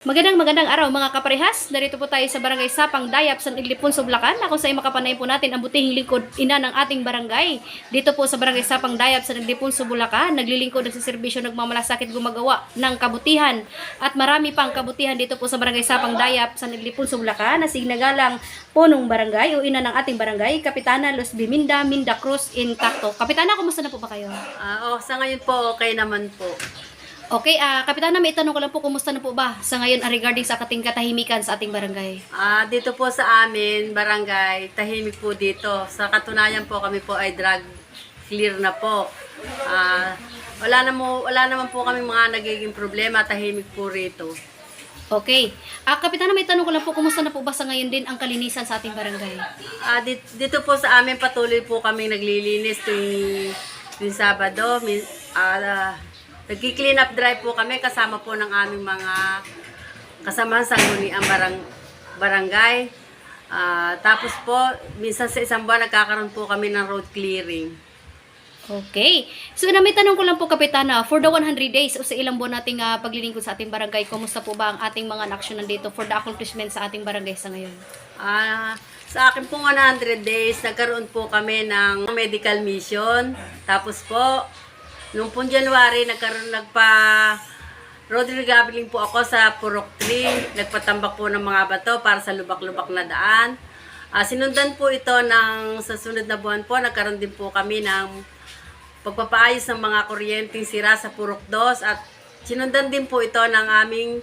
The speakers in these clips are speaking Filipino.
Magandang magandang araw mga kaparehas. Narito po tayo sa Barangay Sapang Dayap, San Iglipon, Sublacan. Ako sa makapanayin po natin ang butihing lingkod ina ng ating barangay. Dito po sa Barangay Sapang Dayap, San Iglipon, Sublacan, naglilingkod ng serbisyo nagmamalasakit gumagawa ng kabutihan. At marami pang kabutihan dito po sa Barangay Sapang Dayap, San Iglipon, Sublacan na signagalang punong barangay o ina ng ating barangay, Kapitana Los Biminda Minda Cruz Intacto. Kapitana, kumusta na po ba kayo? Ah, oh, sa ngayon po, okay naman po. Okay, ah Kapitana, may tanong ko lang po, kumusta na po ba sa ngayon ah, regarding sa kating katahimikan sa ating barangay? Ah, dito po sa amin, barangay, tahimik po dito. Sa katunayan po, kami po ay drug clear na po. Ah, wala, na mo, wala naman po kami mga nagiging problema, tahimik po rito. Okay. Ah, Kapitana, may tanong ko lang po, kumusta na po ba sa ngayon din ang kalinisan sa ating barangay? Ah, dito, dito po sa amin, patuloy po kami naglilinis tuwing, tuwing Sabado. Min, ah, nagki-clean up drive po kami kasama po ng aming mga kasamahan sa ang barang, barangay. Ah, tapos po, minsan sa isang buwan nagkakaroon po kami ng road clearing. Okay. So, na may tanong ko lang po, Kapitana, for the 100 days o sa ilang buwan nating ah, paglilingkod sa ating barangay, kumusta po ba ang ating mga aksyonan dito for the accomplishment sa ating barangay sa ngayon? Ah, sa akin pong 100 days, nagkaroon po kami ng medical mission. Tapos po, nung pong January, nagkaroon, nagpa road regabeling po ako sa Purok 3. Nagpatambak po ng mga bato para sa lubak-lubak na daan. Ah, sinundan po ito ng sa sunod na buwan po, nagkaroon din po kami ng pagpapaayos ng mga kuryenteng sira sa Purok 2 at sinundan din po ito ng aming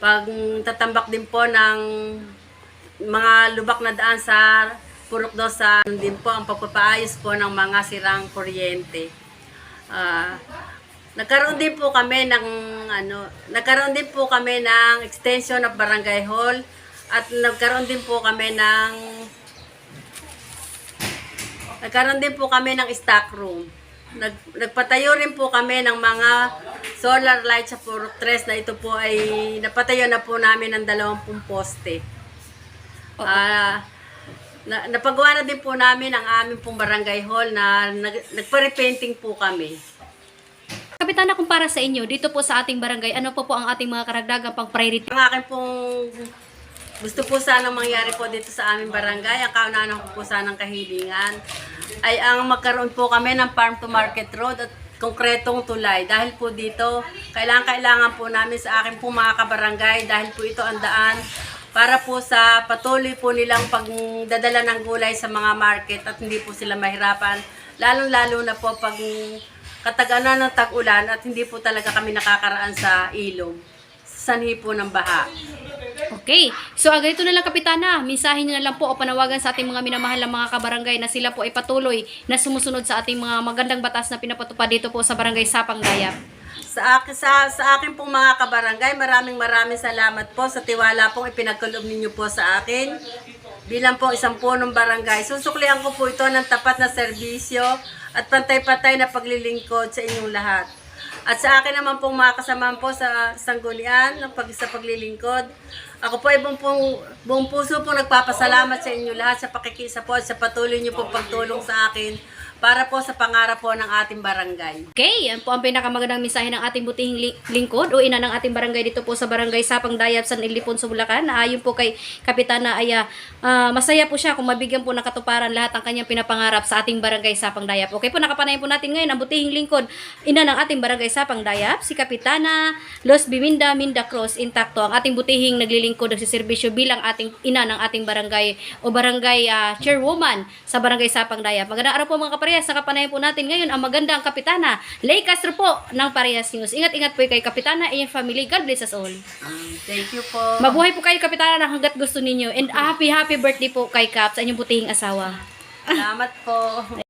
pagtatambak din po ng mga lubak na daan sa Purok 2 sa din po ang pagpapaayos po ng mga sirang kuryente. Ah, nagkaroon din po kami ng ano, nagkaroon din po kami ng extension of barangay hall at nagkaroon din po kami ng Nagkaroon din po kami ng stock room. Nag, nagpatayo rin po kami ng mga solar lights sa Purok 3 na ito po ay napatayo na po namin ng 20 poste. Ah, na, napagawa na din po namin ang aming pong barangay hall na nag, nagpa-repainting po kami. Kapitana, kung para sa inyo, dito po sa ating barangay, ano po po ang ating mga karagdagang pang priority? Ang akin pong gusto po sanang mangyari po dito sa aming barangay, ang kaunahan ko po sanang kahilingan, ay ang magkaroon po kami ng farm to market road at konkretong tulay. Dahil po dito, kailangan-kailangan po namin sa akin po mga kabarangay dahil po ito ang daan para po sa patuloy po nilang pagdadala ng gulay sa mga market at hindi po sila mahirapan. Lalong-lalo na po pag kataganan ng tag-ulan at hindi po talaga kami nakakaraan sa ilog. Sanhi po ng baha. Okay. So, ah, ganito na lang, Kapitana. Mensahe niyo na lang po o panawagan sa ating mga minamahal na mga kabarangay na sila po ay patuloy na sumusunod sa ating mga magandang batas na pinapatupad dito po sa Barangay Sapang Dayap. Sa akin, sa, sa akin pong mga kabarangay, maraming maraming salamat po sa tiwala pong ipinagkaloob ninyo po sa akin. Bilang po isang punong barangay, susuklian ko po ito ng tapat na serbisyo at pantay-pantay na paglilingkod sa inyong lahat. At sa akin naman pong mga kasamahan po sa sanggunian ng pag, sa paglilingkod, ako po ay buong, buong, buong puso po nagpapasalamat sa inyo lahat sa pakikisa po at sa patuloy niyo po pagtulong sa akin para po sa pangarap po ng ating barangay. Okay, yan po ang pinakamagandang mensahe ng ating butihing li- lingkod o ina ng ating barangay dito po sa Barangay Sapang Dayap, San Ilipon, Bulacan. Na ayon po kay Kapitana ay ah, ah, masaya po siya kung mabigyan po ng katuparan lahat ang kanyang pinapangarap sa ating Barangay Sapang Dayap. Okay po, nakapanayin po natin ngayon ang butihing lingkod ina ng ating Barangay Sapang Dayap, si Kapitana Los Biminda Minda Cruz Intacto, ang ating butihing naglilingkod ng serbisyo bilang ating ina ng ating barangay o barangay ah, chairwoman sa Barangay Sapang Dayap. Magandang araw po mga kaparehas, nakapanayin po natin ngayon ang magandang Kapitana Lay Castro po ng Parehas News. Ingat-ingat po kay Kapitana and your family. God bless us all. Um, thank you po. Mabuhay po kayo Kapitana ng hanggat gusto ninyo and happy happy birthday po kay Kap sa inyong butihing asawa. Salamat po.